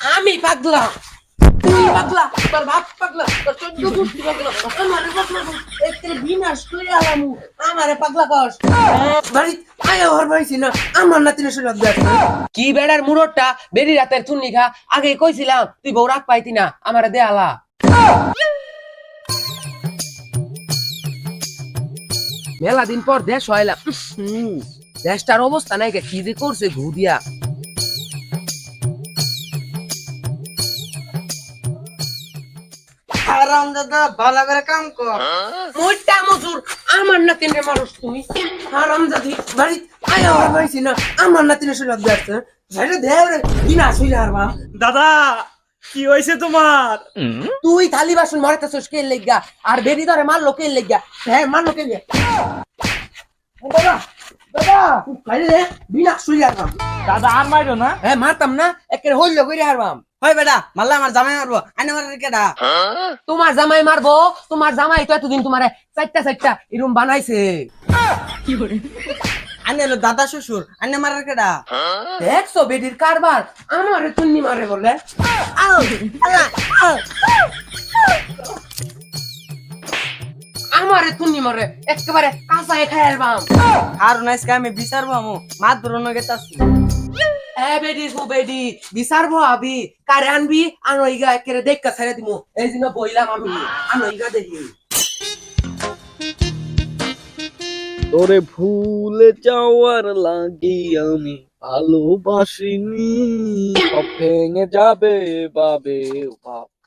আমি পাগলা। তুই পাগলা, তোর বাপ পাগলা, তোর চোদ্দ গোষ্ঠী পাগলা আমারে পাগলা। কর। একের বিনাশ করে আলামু। আমারে পাগলা কর বাড়ি, আয় ওর বাড়িছি না, আমার নাতিনে শুনে কি বেড়ার মুরটটা? বেরি রাতের চুন্নি খা। আগে কইছিলাম, তুই বউ রাখ পাইতি না, আমারে দে আলা। মেলা দিন পর দেশ হইলাম। দেশটার অবস্থা নাই কি যে করছে ঘুদিয়া হারাম দাদা ভালো করে কাম কর। মোটা মজুর আমার নাতিনে মানুষ তুমি হারাম জাতি বাড়ি আয় আমার বাড়িছি না। আমার নাতিনে শুনে দেখছে ভাইরে দেও রে আর দাদা কি হয়েছে তোমার? তুই থালি বাসন মারতেছস কে লেগা? আর বেরি ধরে মারলো কে লেগা? হ্যাঁ মারলো কে লেগা? দাদা দাদা ভাইরে বিনা শুই আর মা দাদা আর মাইরো না। হ্যাঁ মারতাম না একের হইল কইরে হারবাম হয় বেটা মারলা আমার জামাই মারবো। আনে মারার কেডা? তোমার জামাই মারবো তোমার জামাই তো এতদিন তোমার চারটা চারটা এরম বানাইছে। আনে হলো দাদা শ্বশুর আনে মারার কেডা? দেখছ বেডির কারবার? আমার তুন্নি মারে বলে। আমারে তুন্নি মারে একেবারে কাঁচায় খায় বাম। আর নাইসকে আমি বিচারবো মাত ধরনো গেতাছি এ বেডি সু বেডি বিচারবো আবি কারে আনবি আনইগা একেরে দেখা ছেড়ে দিমু এই দিন বইলাম আমি আনইগা দেখি তোরে ভুলে যাওয়ার লাগি আমি ভালোবাসিনি ভেঙে যাবে বাবে।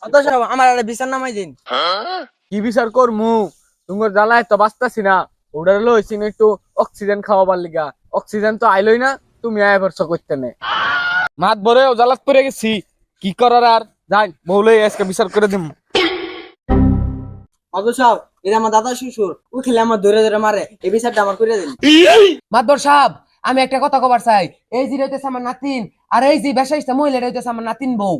অত সব আমার একটা বিচার নামাই দিন কি বিচার করমু তোমার জ্বালায় তো বাঁচতাছি না ওটার লইছি না একটু অক্সিজেন খাওয়াবার লিগা অক্সিজেন তো আইলই না তুমি আয় ভরসা করতে নে। মাত ভরে জ্বালাত পড়ে গেছি। কি করার আর? যাই বউলে আজকে বিচার করে দিম। অত সব এটা আমার দাদা শ্বশুর। উঠলে আমার ধরে ধরে মারে। এই বিচারটা আমার করে দিন। মাতবর সাহেব আমি একটা কথা কবার চাই। এই আমার নাতিন আর এই যে বেসাইছে মহিলা রইতেছে আমার নাতিন বউ।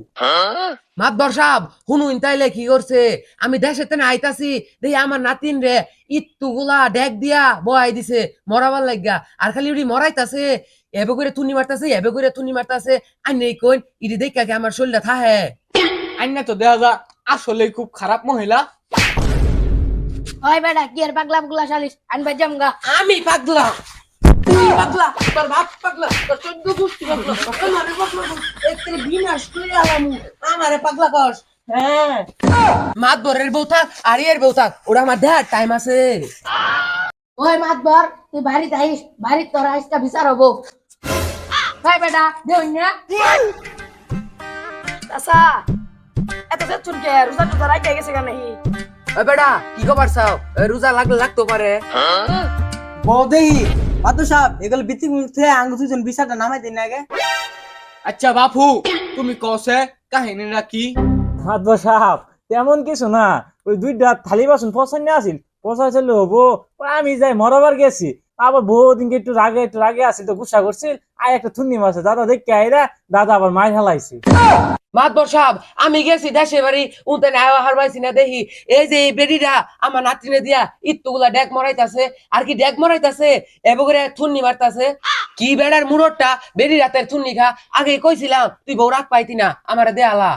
মাতবর সাহেব হুনুইন তাইলে কি করছে? আমি দেশে তেনে আইতাছি দেখি আমার নাতিন রে ইত্তু গুলা ডেক দিয়া বয়াই দিছে মরাবার লাগিয়া আর খালি উড়ি মরাইতাছে এবে করে তুনি মারতাছে এবে করে তুনি মারতাছে। আর নেই কইন ইডি দেখা কে আমার শরীরটা থাহে। আইনা তো দেখা যা আসলে খুব খারাপ মহিলা। হয় বেটা কি আর পাগলা পাগলা শালিশ? আনবা জামগা আমি পাগলা। তুই পাগলা। তোর বাপ পাগলা তোর চোদ্দ গোষ্ঠী পাগলা। আমারে পাগলা কর। বিনাশ করে আলামু। আমারে পাগলা কর হ্যাঁ। মাতবরের বউ থাক আর এর বউ থাক ওরা আমার দেখার টাইম আছে। ওই মাতবর তুই বাড়িতে আইস বাড়িতে তোর আইসটা বিচার হব। হয় বেটা দেউন না। চাচা এত দেখছুন কে? রোজা টোজা রাইতে গেছে কেন? ওই বেটা কি খবর চাও? রোজা লাগলে লাগতো পারে। বউ দেহি অত এগুলো বিতি মুখে আঙ্গুল দুজন বিচারটা নামাই দিন আগে। আচ্ছা বাপু তুমি কসে কাহিনীটা কি মাদবা সাহাব তেমন কিছু না। ওই দুইটা থালি বাসন পছন্দ আসিল পছন্দ হব। আমি যাই মরাবার গেছি। আবার বহুদিনকে একটু রাগে একটু রাগে আসিল তো গুসা করছিল আয় একটা থুন্নি মাছে দাদা দেখে আইরা দাদা আবার মাই হেলাইছে। মাতবর সাহেব আমি গেছি দেশে বাড়ি উনতে না হারবাইছি না দেখি এই যে এই বেডিরা আমার নাতিনে দিয়া ইত্তুগুলা ডেক মরাইতাছে আর কি ডেক মরাইতাছে? এবে করে থুন্নি মারতাছে। কি বেড়ার মুরটটা? বেডি রাতের থুন্নি খা। আগে কইছিলাম তুই বউ রাখ পাইতি না আমারে দে আলা।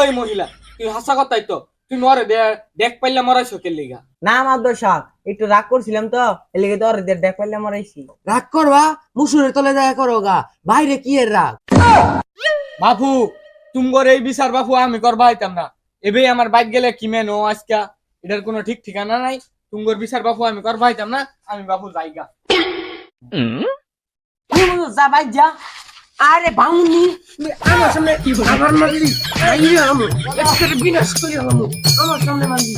ওই মহিলা তুই হাসা কথাই তো। তুই মরে দে দেখ পাইলে মরাইছো কে লিগা? না মাদর সাহেব একটু রাগ করছিলাম তো এলিগে তো আর দেখ পাইলে মরাইছি। রাগ করবা? মুসুরের তলে দেখা করো গা বাইরে কি এর রাগ? বাপু তুমগর এই বিচার বাপু আমি করবা হইতাম না এবে আমার বাইক গেলে কি মেনো আজকা? এটার কোনো ঠিক ঠিকানা নাই? তুমগর বিচার বাপু আমি করবা হইতাম না আমি বাপু যাইগা যা ভাই যা। আরে বাউনি আমার সামনে কি হলো আমার মারলি? আইয়া আমি। একটা বিনাশ করে আমার সামনে মারলি।